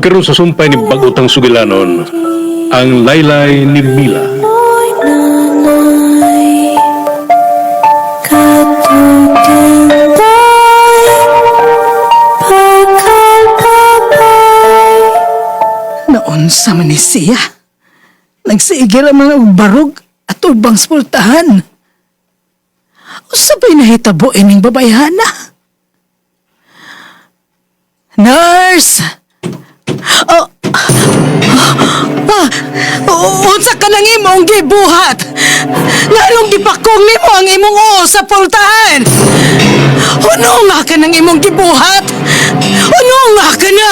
O karon sa sumpay ni bagutang sugilanon, ang laylay ni Mila. Noon sa Manisia, nagsigil ang mga barog at ubang spultahan. Usabay na hitabo ining babayhana. Nurse! Unsa ka nang imong gibuhat? Nganong gipakong nimo ang imong oo sa pultahan? Uno nga ka nang imong gibuhat? Uno nga ka na?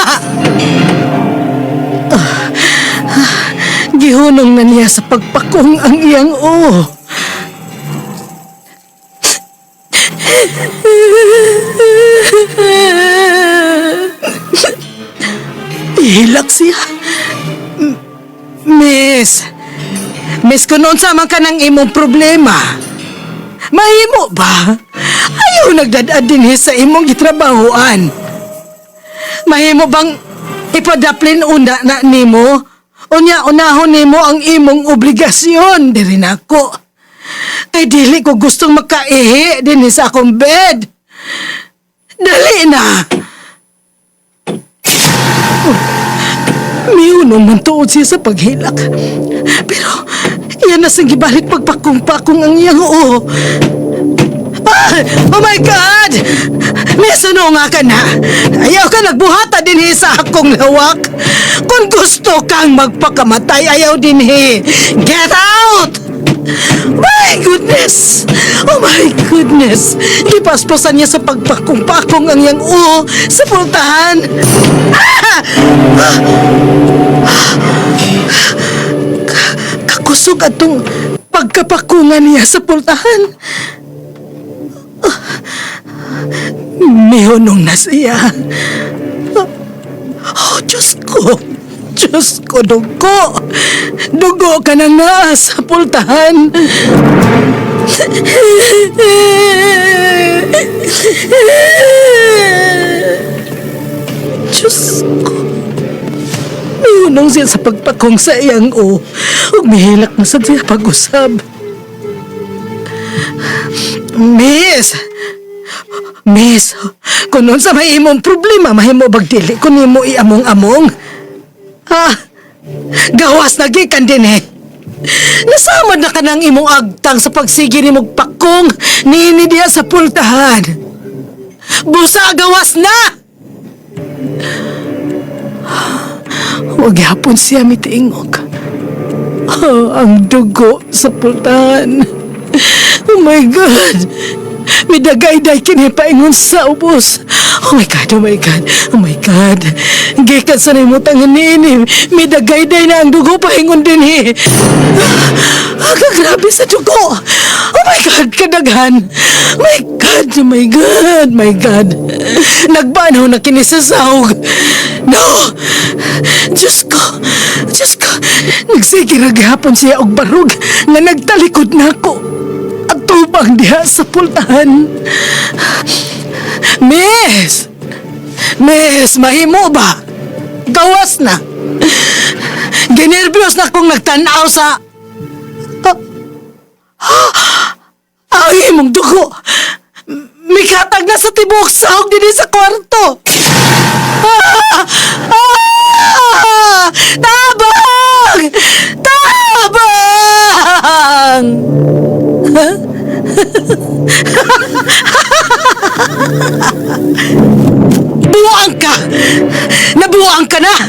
Gihunong na niya sa pagpakong ang iyang o. Ihilak siya. Miss, Miss, kung noon sama ka ng imong problema, mahimo ba? Ayaw nagdadad din sa imong gitrabahoan. Mahimo bang ipadaplin una na nimo? Unya unahon nimo ang imong obligasyon diri nako. Kay dili ko gustong makaihi din sa akong bed. Dali na. Miyunong man tuod siya sa paghilak. Pero iyan na sa gibalik pagpakong-pakong ang iyang oo. Ah! Oh my God! May suno nga ka na. Ayaw ka nagbuhata din sa akong lawak. Kung gusto kang magpakamatay, ayaw din. Get out! My goodness! Oh my goodness! Ipaspasan niya sa pagpakong-pakong ang iyang oo sa pultahan. Ah! Kakusog atong pagkapakungan niya sa pultahan. Mihunong na siya. Oh, Diyos ko. Diyos ko, dugo. Dugo ka na nga sa pultahan. Diyos ko. Mihunong siya sa pagpakong sa iyang o. Umihilak na sa siya pag-usab. Miss! Miss, kung nun sa may imong problema, mahimo bagdili kung imo iamong-among. Ha? Gawas na gikan din eh. Nasamad na ka ng imong agtang sa pagsigi ni mong pakong niini diya sa pultahan. Busa gawas na! Huwag hapon siya mitiingog. Oh, ang dugo sa pultahan. Oh my God! May dagay-day kini paingon sa ubos. Oh my God, oh my God, oh my God. Gikan sa nimo tangan nini. May dagay-day na ang dugo paingon din eh. Ah, grabe sa dugo. Oh my God, kadaghan. My God, oh my God, my God. Nagbanaw na kini sa sahog. No! Diyos ko, Diyos ko. Nagsigirag hapon siya og barog nga nagtalikod na ako at tubang diha sa pultahan. Miss! Miss, mahimo ba? Gawas na. Ginervyos na kung nagtanaw sa... Ang imong dugo! Mikatag na sa tibok sahog din sa kwarto! Ah! Ah! Tabang! Tabang! Buwang ka! Nabuwang ka na!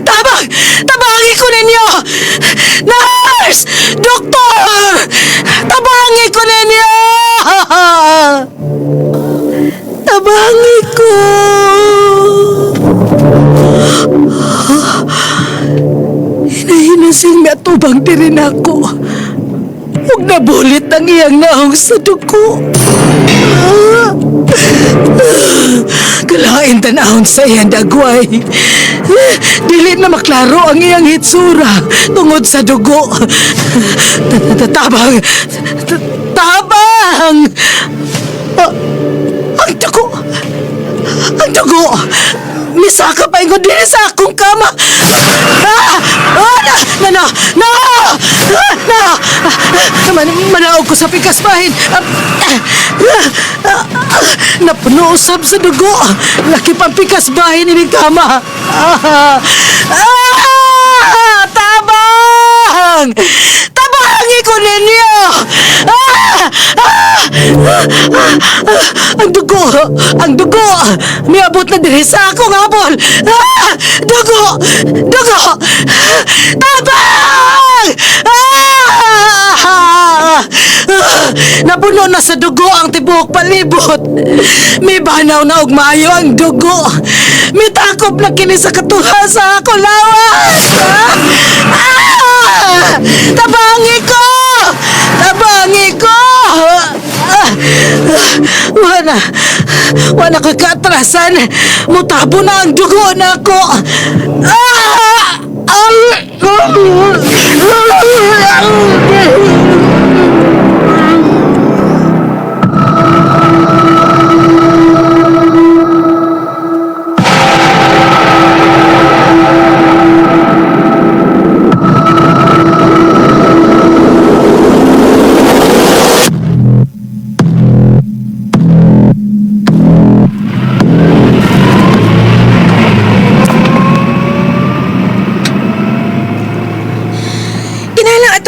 Tabang! Tabangi ko ninyo! Nurse! Doktor! Tabangi ko ninyo! Tabangi ko! Hinahinasing may atubang tirin ako. Huwag nabulit ang iyang naong sa dugo. Kalain tanahon sa iyang dagway. Dili na maklaro ang iyang hitsura tungod sa dugo. Tabang! Tabang! Ah, Ang dugo! Ang dugo! Misaka pa ingon din sa akong kama. Ah! Ah! Na! Na! Na! Na! Man, manaog ko sa pikas bahin. Ah! Ah! Ah! Napuno usab sa dugo. Laki pang pikas bahin kama. Tabang! Tabangi ko ninyo! Ang dugo! Ang dugo! Miabot na diri sa akong habol! Ah! Dugo! Dugo! Tabang! Ah! Ah! Napuno na sa dugo ang tibuok palibot. May banaw na og ang dugo. May takop na kini sa katuha sa ako lawas. Ah! Ah! Tabangi ko! Tabangi ko! Ah! Wala. Wala ko katrasan. Mutabo na ang dugo na ako. Ah! Kinalang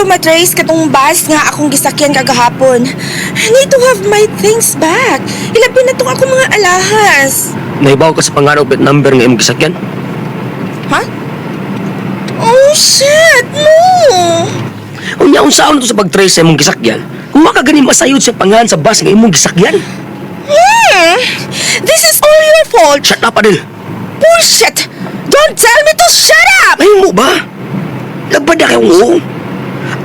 matrace katong bus nga akong gisakyan kagahapon. I need to have my things back. Ilapin na tong akong mga alahas. Nahibaw ka sa pangarap at number ng imong gisakyan? Ha? Oh, shit! No! Unya unsaon to sa pag-trace sa imong gisakyan? Kung makagani masayod sa pangalan sa bus ng imong gisakyan? Hmm. This is all your fault. Shut up, Adel! Bullshit! Don't tell me to shut up! Ay mo ba? Lagbad na kayong oo.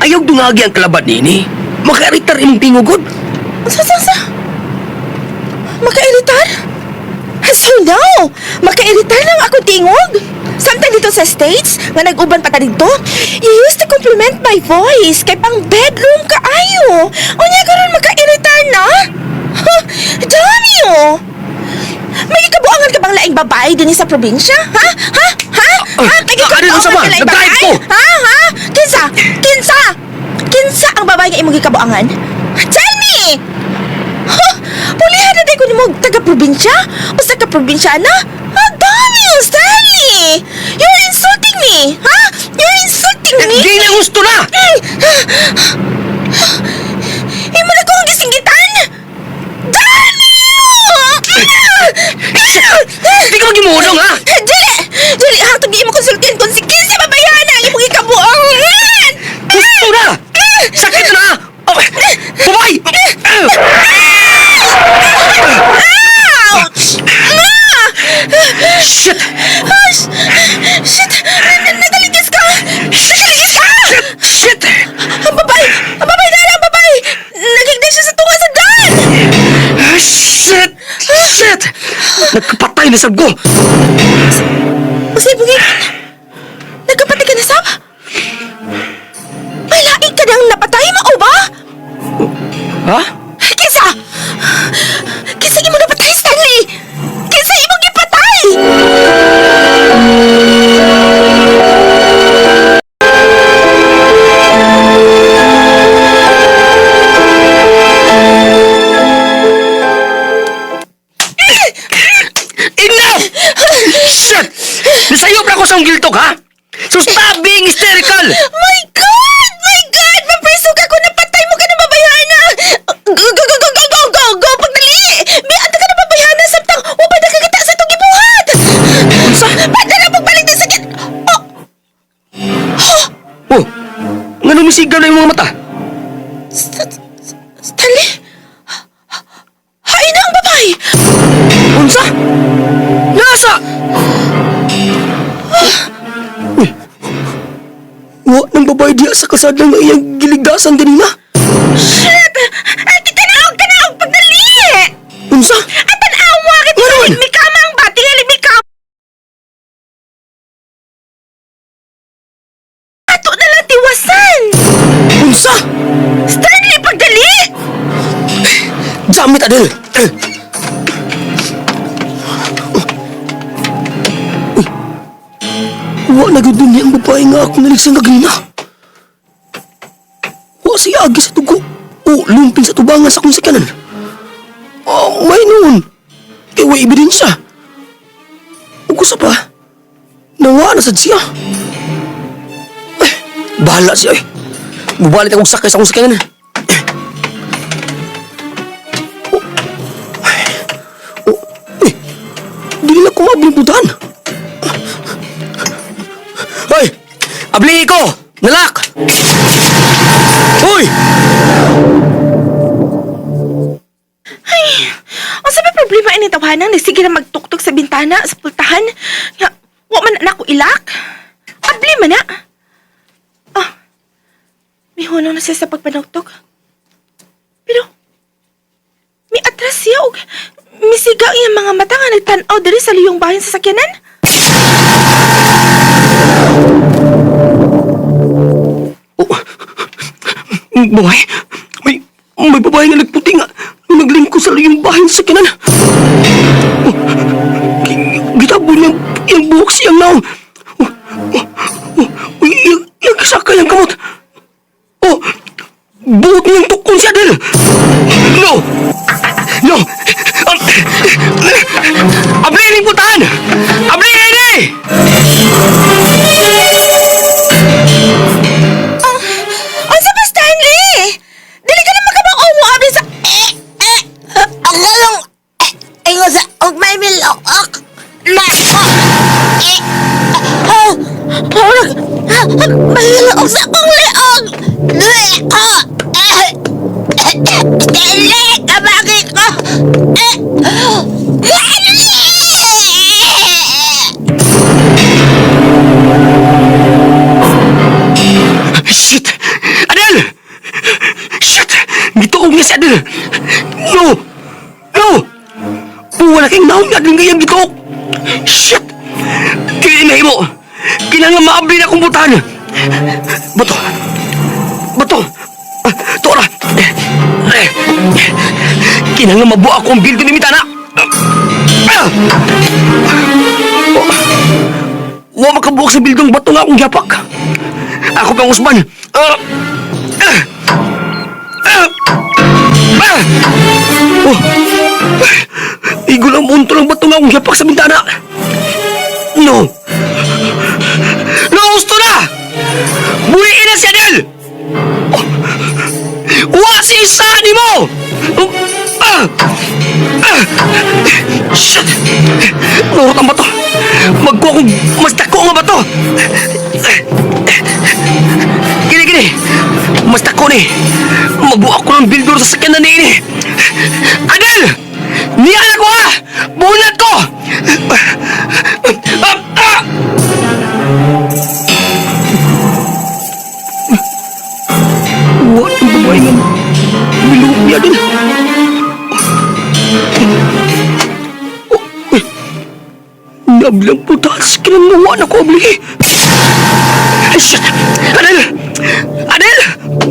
Ayaw dungagi ang kalaban nini. Makairitar imong tingugod. Sa, sa, sa? Makairitar? So now, makairitar lang ako tingog. Samtang dito sa States, nga nag-uban pa ta dito, you used to compliment my voice kay pang bedroom ka ayo. O niya karon makairitar na? Huh, dami oh. May kabuangan ka bang laing babae din sa probinsya? Ha? Ha? Ha? Ah, Ha? May ah, ano yung sama? ka laing babae? Ha? Ha? Kinsa? Kinsa? Kinsa ang babae nga imong gikabuangan? Tell me! Huh? Pulihan na ko ni mo taga-probinsya? O sa ka-probinsyana? Ang dami yung Stanley! You're insulting me! Ha? You're insulting me! Di na gusto na! Imo na ko ang gisinggitan! Dami! Di ka magimulong, ha? Dili! Dili! Hatog di mo konsultin kung si Kinsa babayaran ang imong ikabuangan! Gusto na! Sakit na! Oh, Bumay! Ouch! Ah! Shit! Shit! N- Nagaligis ka! Nagaligis ka! Shit! Ang babay! Ang babay na lang! Ang babay! Nagigday siya sa tunga sa daan! Ah, Shit! Shit! Nagkapatay na sab ko! Usay bungi! Nga numisigaw na yung mga mata. St- Stanley? Hain na ang babae! Unsa? Nasa? Uy. Wa nang babae diya sa kasada nga iyang giligdasan ganina. Shit! Damit Adel. Eh. Uy, na gud niya ang babae nga ako naligsang kagnina. Wa siya agi sa tugo. O lumping sa tubangan sa akong sikanan. Ah, may noon. Kaya way ebidensya. O kusa pa. Nawa na sad siya. Eh, bahala siya eh. Mubalit akong sakay sa akong sikanan. Oh, di na ko mablibutan. Hoy! Abli ko! Nalak! Hoy! Ang sabi problema ini tawanan, nagsige na magtuktok sa bintana, sa pultahan. Nga, wa man na ako ilak. Abli man na. Ah, may hunong na siya sa pagpanuktok. Pero, may atras siya og misiga ang mga mata nga nagtanaw diri sa liyong bayan sa sakyanan. Boy, may, may babae nga nagputi nga naglingko sa iyong bahay sa kinan. Oh, gi- Gitabo niya yung buhok siyang naong. Oh, oh, oh, oh, yung, yung sakay ang kamot. Oh, buhok niyang tukon siya. No! No! Abli rin putahan! Abli rin eh! Ang sabi Stanley! Dili ka na makabang mo abi sa... Eh, eh, ang lalong, eh, ingo sa, og may milokok. Na, oh, eh, oh, oh, may milokok sa kong Gituog niya si Adel! No! No! Wala kang naong na din kayang gituog! Shit! Na mo! Kinang maabli na kong butan! Bato! Bato! Ah, Tora! Eh, Kinang mabuo akong bildo ni Mitana! Ah! Wa makabuok sa bildong bato nga akong yapak! Ako pang Usman! Ah! Ah! Ah! Ah! Oh! Igol ang munto ng bato nga yapak sa bintana! No! No, gusto na! Buhiin na si Adel! Oh! Wa si isa ni mo! Oh! Ah! Ah! Shit! Nurot ang bato! Magko akong mas dako nga bato! Gini, gini! Mas dako ni! Magbuo ako ng bildor sa sakyan na ni ini! Adel! Niyan ako ha! Bunat ko! Ah! Ah! What ang babae nga biluhok niya din? Nablang putas, kinanawa na ko, Abli. Ay, shit! Adel!